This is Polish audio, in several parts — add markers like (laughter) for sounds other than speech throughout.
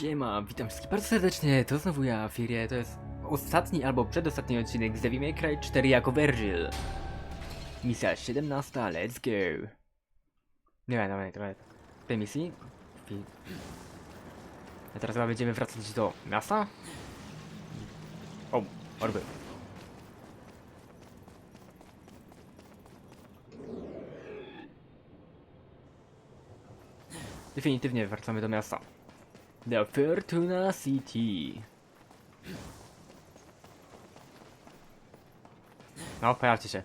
Siema, witam wszystkich bardzo serdecznie, to znowu ja, Firie, to jest ostatni albo przedostatni odcinek z Devil May Cry 4 jako Virgil. Misja 17, let's go. Nie dobra, dobra. Tej misji? A teraz chyba będziemy wracać do miasta? O, orby. Definitywnie wracamy do miasta. The Fortuna City. No, pojawcie się.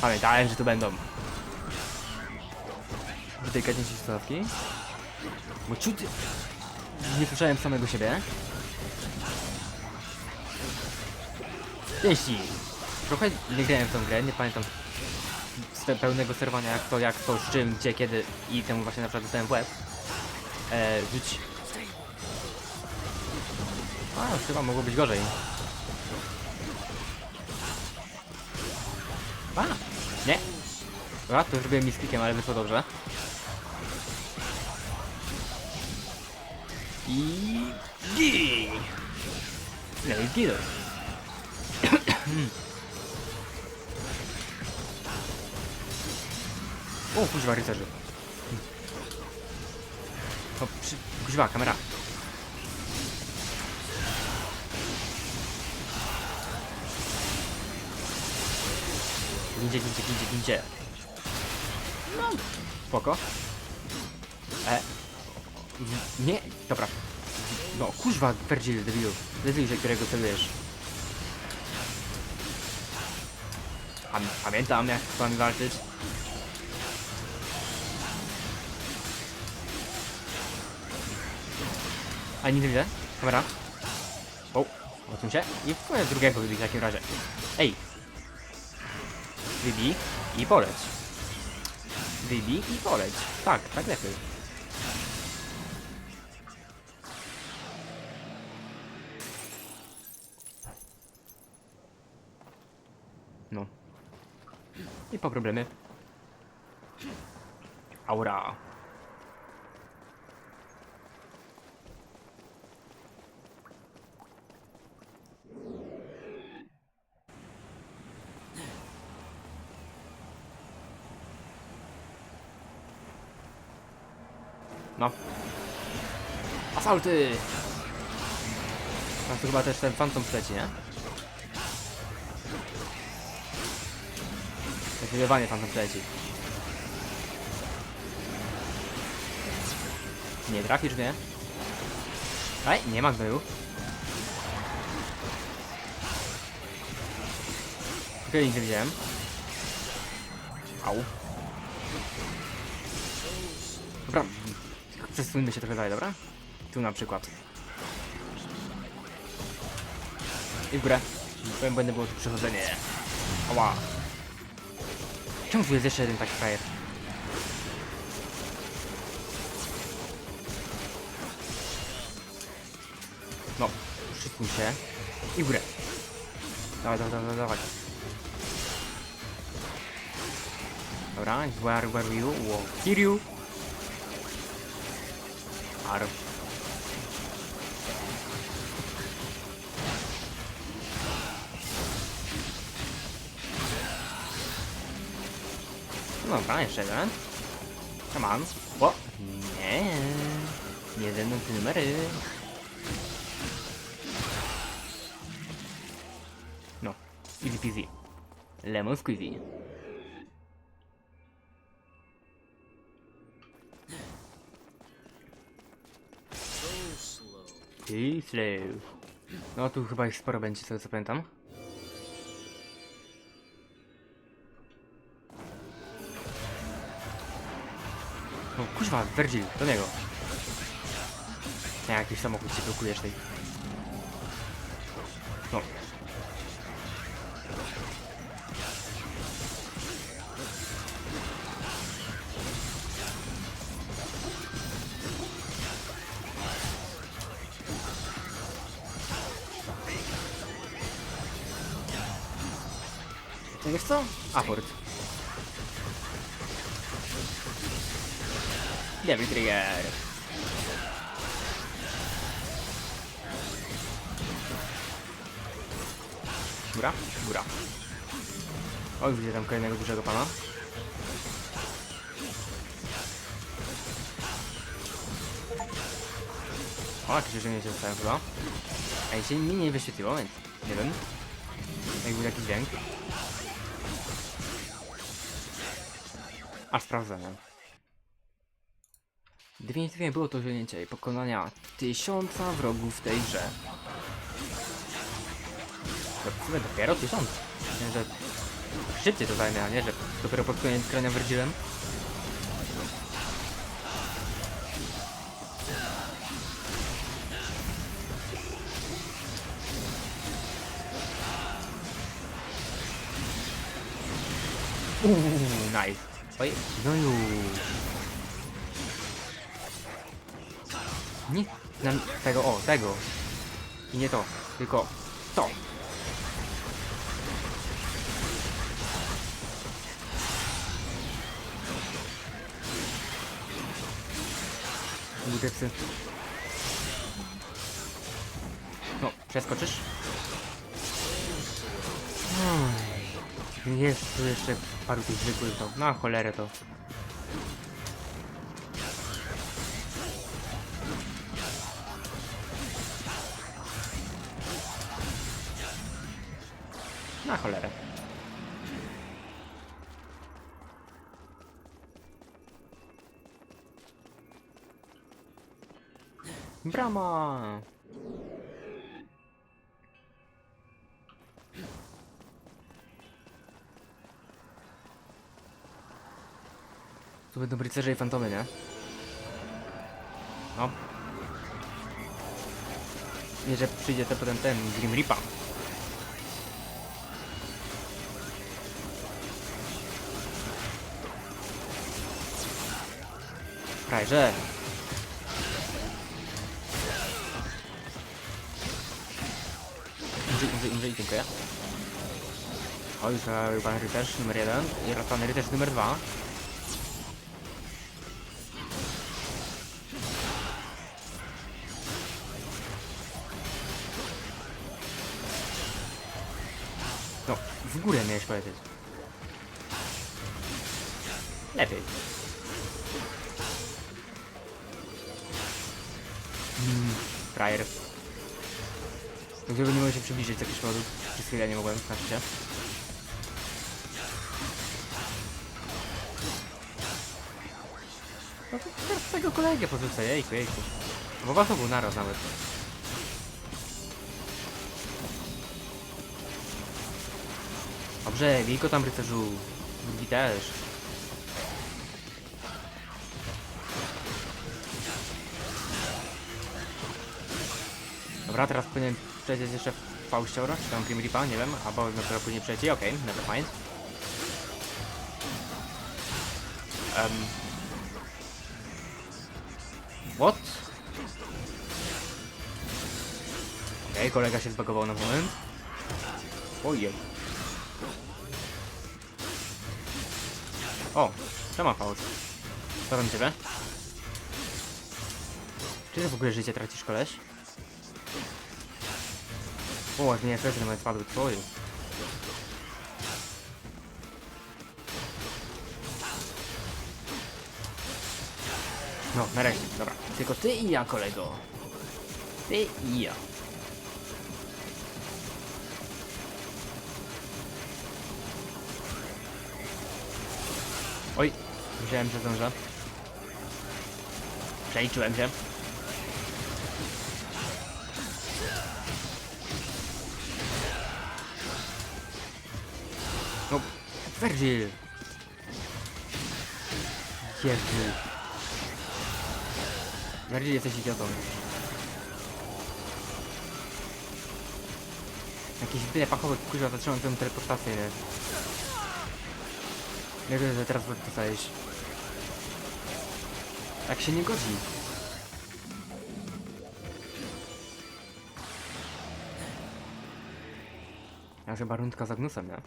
Pamiętałem, że tu będą. Wytykać się stawki. Bo ciut... Nie słyszałem samego siebie. Jeśli... Trochę nie grałem w tą grę, nie pamiętam pełnego serwania jak to, jak to, z czym, gdzie, kiedy i temu właśnie na przykład dostałem w łeb. Eee, rzuć. A, chyba mogło być gorzej. A, nie. Dobra, to zrobiłem mi z klikiem, ale wyszło dobrze. I... Gi! No i gido. (clears throat) o, kuźwa, rycerzy. O, przy... Kamera. Gindzie, gindzie, gindzie, gindzie. No, spoko. E. Nie, dobra. No, kuźwa, Virgil, debilu. Debilu, którego celujesz. Pam pamiętam, jak z wami walczyć. A nie widzę. Kamera. O, odsuń się. I wpłynę drugiego wybić w takim razie. Ej. Wybij i poleć. Wybij i poleć. Tak, tak lepiej. No. I po problemy. Aura. No. Asalty! Tu chyba też ten fantom leci, nie? Zdecydowanie fantom leci. Nie trafisz mnie. Ej, nie ma gnoju. Tylko nic nie widziałem. Au. Dobra, przesuńmy się trochę dalej, dobra? Tu na przykład. I w górę. Powiem, będę było tu przechodzenie. Ała. Czemu tu jest jeszcze jeden taki frajer? No, przysuń się. I w górę. Dawaj, dawaj, dawaj, dawaj. Dobra? Wo- Kiryu. Ar. No dobra, jeszcze jeden. Come on. O! Nie. Te numery. No. Easy peasy. Lemon squeezy. Slow. No tu chyba ich sporo będzie, co pamiętam. No kuźwa, Virgil, do niego. Nie, jakiś samochód się blokujesz tej. No. Wiesz co? Aport. Devil Trigger. Góra? Góra. Oj, widzę tam kolejnego dużego pana. O, jakieś rzeczy mnie się dostają chyba. Ej, się mi nie wyświetliło, więc nie wiem. Jak był jakiś dźwięk. A sprawdzałem. Definitywnie było to osiągnięcie pokonania tysiąca wrogów w tej grze. Sumie dopiero tysiąc. Nie, że szybciej to zajmie, a nie, że dopiero pod koniec grania Virgilem. Uuu, nice. Oj, no już. Nie, na tego, o, tego. I nie to, tylko to. Budeksy. No, przeskoczysz? Oj, Jest tu jeszcze paru tych zwykłych, to na cholerę to. Na cholerę. Brama! Tu będą rycerze i fantomy, nie? No. Nie, że przyjdzie to potem ten Grim Reaper. Frajerze! Umrzyj, umrzyj, umrzyj, dziękuję. O, już pan rycerz numer jeden i raz pan rycerz numer dwa. Górę miałeś powiedzieć. Lepiej. Mm, frajer. Do którego nie mogę się przybliżyć z jakiegoś powodu. Przez chwilę nie mogłem, na szczęście. No to teraz tego kolegę porzucę, jejku, jejku. Bo was był naraz nawet. Dobrze, wilko tam rycerzu. Drugi też. Dobra, teraz powinien przejść jeszcze Faustiora, czy tam Grim Reaper, nie wiem, albo dopiero później przejdzie, okej, okay, never mind. Um. What? Okej, okay, kolega się zbagował na moment. Ojej. O, to ma Faust. Co tam ciebie? Czy ty w ogóle życie tracisz, koleś? O, aż mnie efekty nawet spadły, co jest? No, nareszcie, dobra. Tylko ty i ja, kolego. Ty i ja. Myślałem, że zdążę. Przeliczyłem się. No, Virgil! Jezu. Virgil, jesteś idiotą. Jakiś byle pachowy kurwa zatrzymał tę teleportację, nie? Wiem, że teraz dostajesz. Tak się nie godzi. Ja chyba rundka z Agnusem, nie?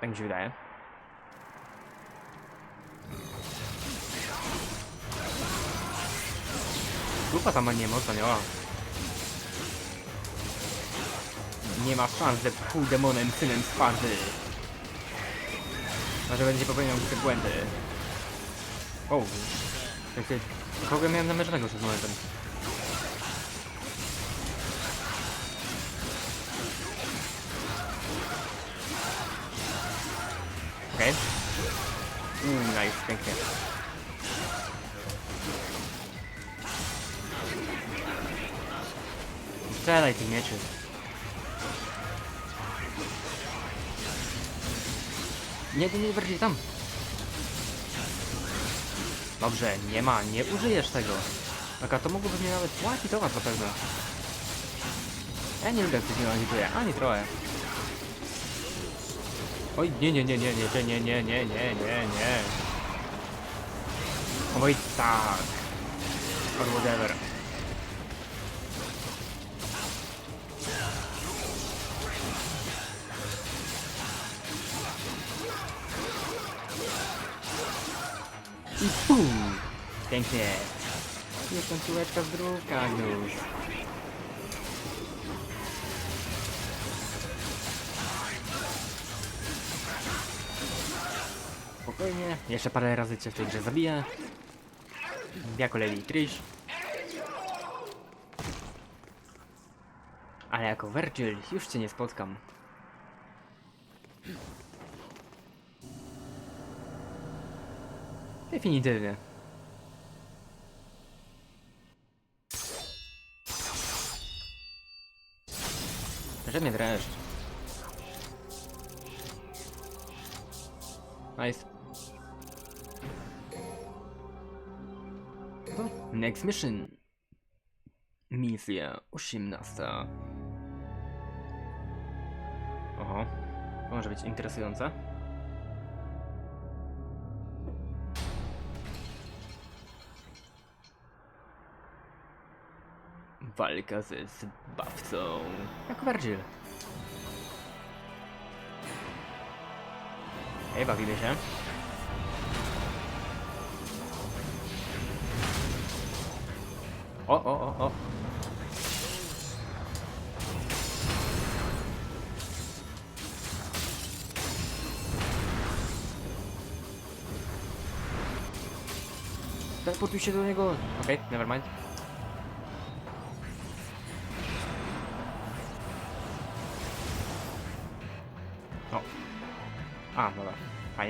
Tak mi się wydaje. Grupa sama nie mocno miała. Nie ma szans, że pół demonem synem twardy. Może będzie popełniał te błędy. O, jak się... Kogo miałem namierzonego przed momentem? Okej. Okay. Mm, nice, pięknie. Strzelaj tych mieczy. Nie, nie, nie, bardziej tam. Dobrze, nie ma, nie użyjesz tego. Taka to mogłoby mnie nawet płacić towar zapewne. Ja nie lubię jak to się manipuluje, ani trochę. Oj, nie, nie, nie, nie, nie, nie, nie, nie, nie, nie, nie. Oj, tak. Or whatever. Pum! Pięknie. Jest końcóweczka zdrówka już. Spokojnie. Jeszcze parę razy cię w tej grze zabiję. Jako Lady Trish. Ale jako Virgil już cię nie spotkam. Definitywnie. Że mnie dreszcz. Nice. Next mission. Misja 18. Oho. Może być interesujące. Walka ze zbawcą. Jak Virgil. Ej, bawimy się. O, o, o, o. Teleportuj się do niego. Okej, okay, never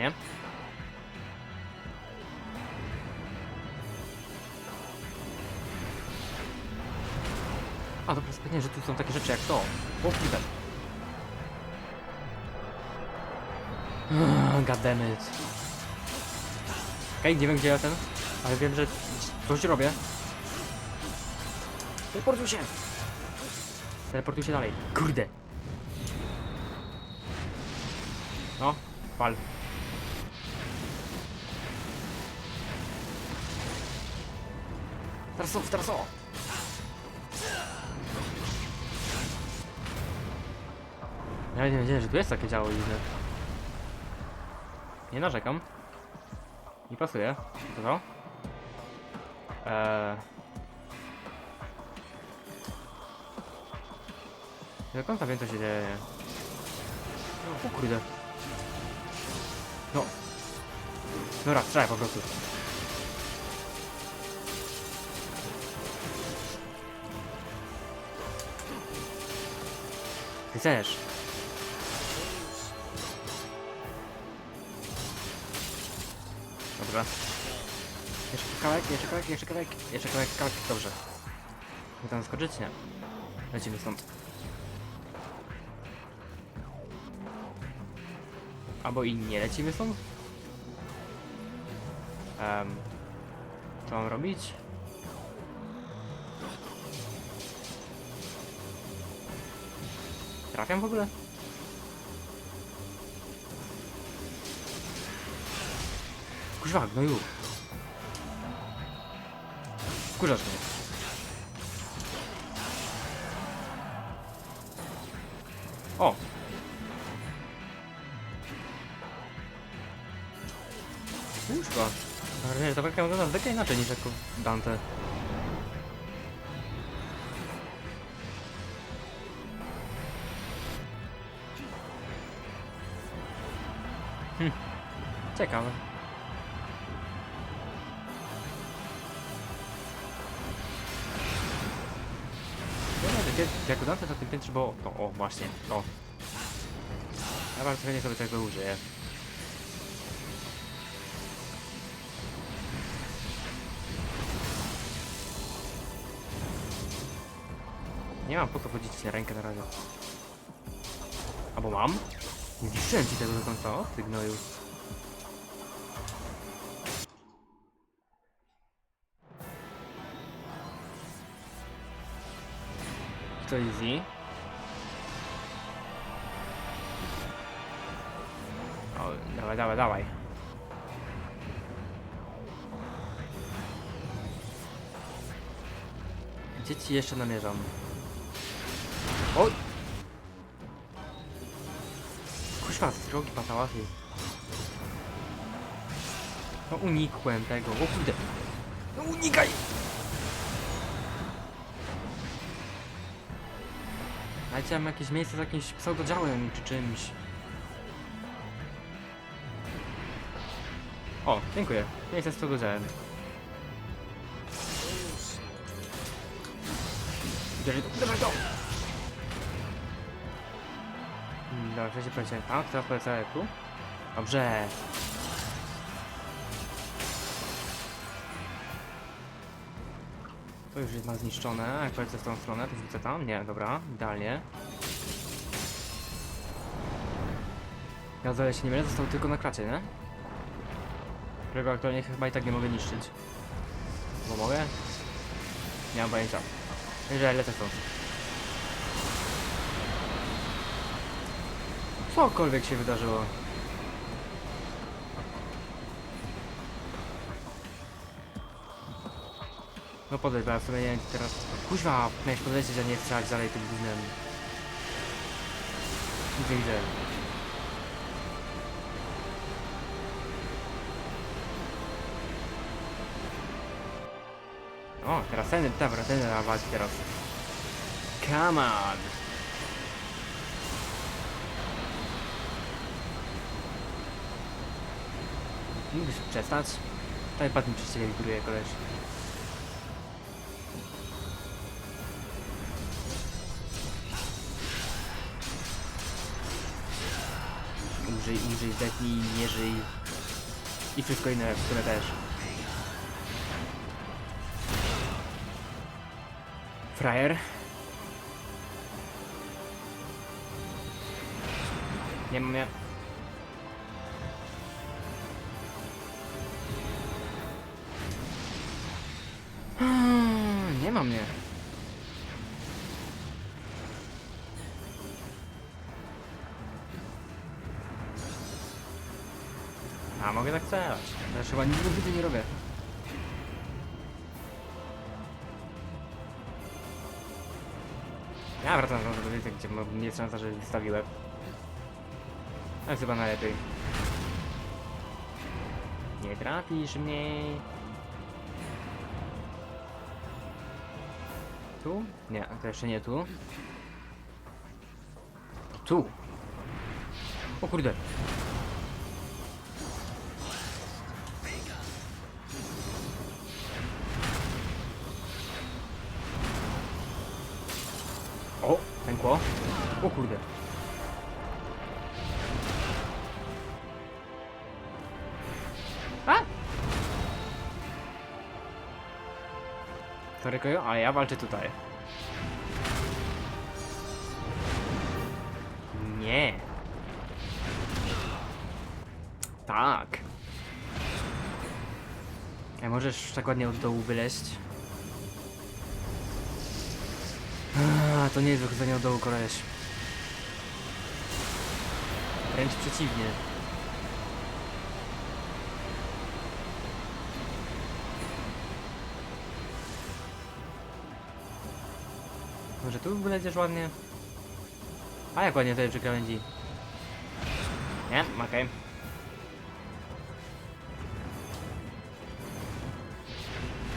Fajnie. A, dobra, spędzę, że tu są takie rzeczy jak to. O, kurde. Ah, God damn it. Okej, nie wiem gdzie ja ten, ale wiem, że coś robię. Teleportuj się! Teleportuj się dalej. Kurde. No, pal. Teraz o, teraz o! Ja nie wiedziałem, że tu jest takie działo inne. Nie narzekam. Nie pasuje. To co? Eee... Do końca wiem co się dzieje. O kurde. No. No raz, strzelaj po prostu. Chcesz? Dobra. Jeszcze kawałek, jeszcze kawałek, jeszcze kawałek, jeszcze kawałek, kawałek, dobrze. Mogę tam skoczyć? Nie. Lecimy stąd. Albo i nie lecimy stąd? Um, co mam robić? Trafiam w ogóle? Kuźwa, no już. Wkurzasz mnie. O! Nie, to walka wygląda zwykle inaczej niż jako Dante. Ciekawe. Jak, Dante na tym piętrze, bo... To, o, właśnie, to. Ja bardzo chętnie sobie tego użyję. Nie mam po co chodzić na rękę na razie. Albo mam? Nie zniszczyłem ci tego do końca, o, ty gnoju. To easy. O, dawaj, dawaj, dawaj. Gdzie ci jeszcze namierzam? Oj! Kuźwa, z drogi patałachy. No unikłem tego, o kurde. No unikaj! Tam jakieś miejsce z jakimś pseudodziałem czy czymś. O, dziękuję. Miejsce z pseudodziałem. To! Hmm, Dobra, wcześniej poleciałem tam, teraz polecałem tu. Dobrze. To już jest ma zniszczone, jak polecę w tą stronę, to rzucę tam? Nie, dobra, idealnie. Zdaje się nie mylę, został tylko na kracie, nie? Którego aktualnie chyba i tak nie mogę niszczyć. Bo mogę? Nie mam pojęcia. Że lecę stąd. Cokolwiek się wydarzyło. No podejdź, bo ja w sumie nie wiem teraz... Kuźwa, miałeś podlecieć, a nie strzelać dalej tym gównem. Widzę, widzę. O, teraz ten, dobra, ten na walki teraz. Come on! Mógłbyś przestać? Tutaj padł przez ciebie góruje koleś. Użyj, użyj, zdechnij, nie żyj. I wszystko inne, w sumie też. Frajer. Nie mam ja. Nie ma mnie. Mogę tak strzelać. Ja chyba nic do nie robię. Ja wracam do tego, gdzie m- jest szansa, że wystawiłem. To jest chyba najlepiej. Nie trafisz mnie. Tu? Nie, to jeszcze nie tu. Tu. O kurde. Pękło. O kurde. A! Sorry, Kojo, ale ja walczę tutaj. Nie. Tak. A możesz tak ładnie od dołu wyleść? To nie jest wychodzenie od dołu, koleś. Wręcz przeciwnie. Może tu wyleziesz ładnie? A jak ładnie tutaj przy krawędzi. Nie? Okej.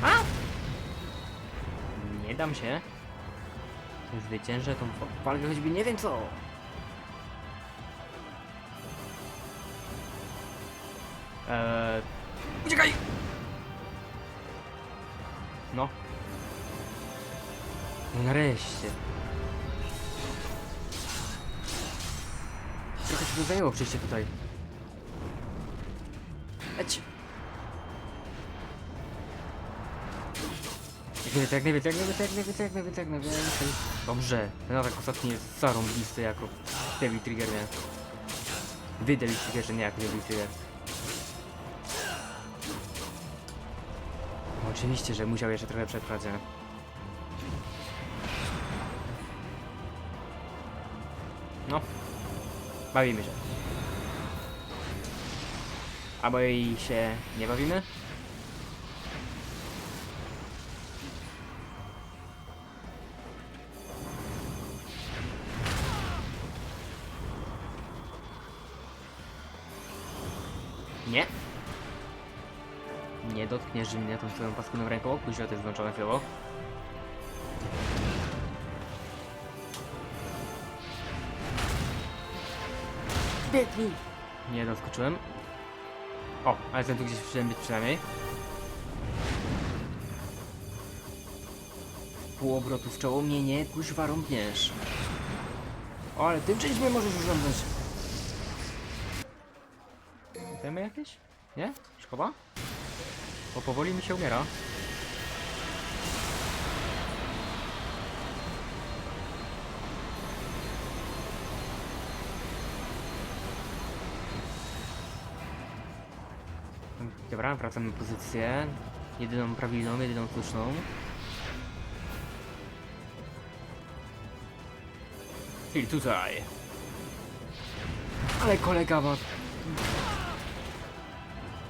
A! Nie dam się. Zwyciężę tą wa- walkę choćby nie wiem co. Eee... Uciekaj! No. No nareszcie. Trochę się to zajęło przyjście tutaj. Leć! Jak jak jak najwięcej, jak najwięcej, jak najwięcej, jak najwięcej. Dobrze. Ten atak ostatni jest zarąbisty jako Devil Trigger, nie? Wy Devil Triggerze, nie jako Devil Trigger. No, oczywiście, że musiał jeszcze trochę przetrwać, nie? No. Bawimy się. Albo i się nie bawimy? Dotkniesz mnie tą swoją paskudną ręką, kuźwa to jest włączone chwilowo. Biegnij! Nie doskoczyłem. O, ale ten tu gdzieś chciałem być przynajmniej. Pół obrotu w czoło mnie nie, kuźwa rąbniesz. O, ale tym czymś mnie możesz urządzać. Wiemy jakieś? Nie? Szkoda? Bo powoli mi się umiera. Dobra, wracamy na pozycję. Jedyną prawidłową, jedyną słuszną. Czyli tutaj. Ale kolega ma...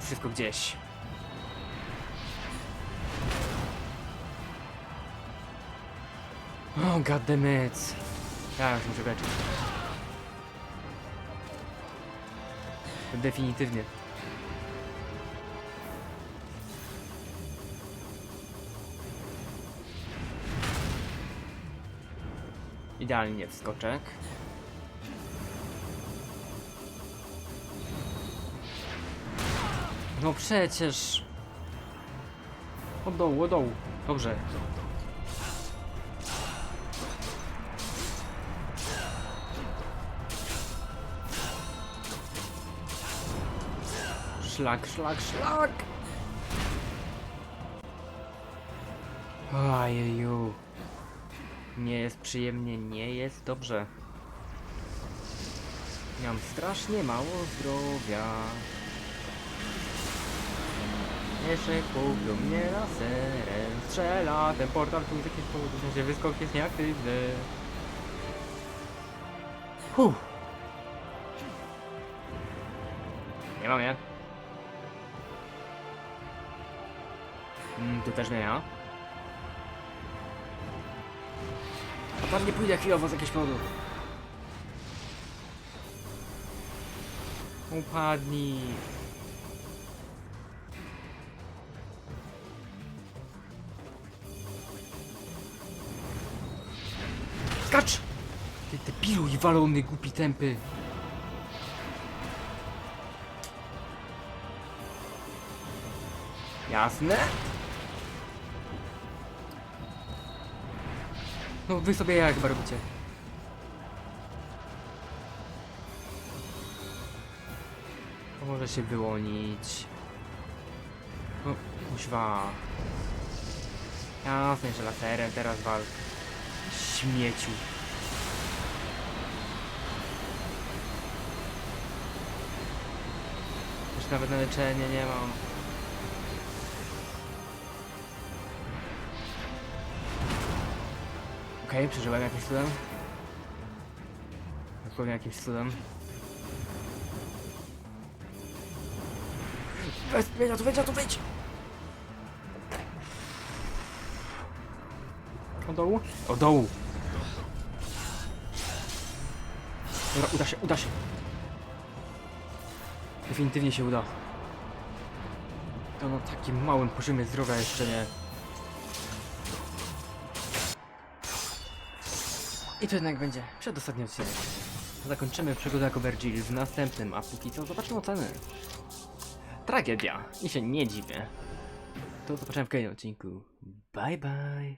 Wszystko gdzieś. O, goddammit. Ja już muszę leczyć. Definitywnie. Idealnie wskoczek. No przecież. Od dołu, od dołu. Dobrze. Szlak, szlak, szlak! Ajeju. Nie jest przyjemnie, nie jest dobrze. Miałem strasznie mało zdrowia. Jeszcze kupią mnie laserem. Strzela, ten portal tu z jakiegoś powodu, w sensie wyskok jest nieaktywny. Huh. Nie mam jak. Tu też nie ja. A pan nie pójdę chwilowo z jakiegoś powodu. Upadnij. Skacz! Ty debilu i walony głupi tępy. Jasne? No wy sobie jak chyba robicie. To może się wyłonić. No, kuźwa. Jasne, że laserem teraz wal. Śmieciu. Już nawet na leczenie nie mam. Okej, przeżyłem jakimś cudem. Dosłownie jakimś cudem. Weź, wejdź, tu wejdź, tu wejdź! O dołu? O dołu! Dobra, uda się, uda się! Definitywnie się uda. To na takim małym poziomie zdrowia jeszcze nie. I to jednak będzie przedostatni odcinek. Zakończymy przygodę jako Virgil w następnym, a póki co zobaczmy oceny. tragedia. I się nie dziwię. To zobaczymy w kolejnym odcinku. Bye bye.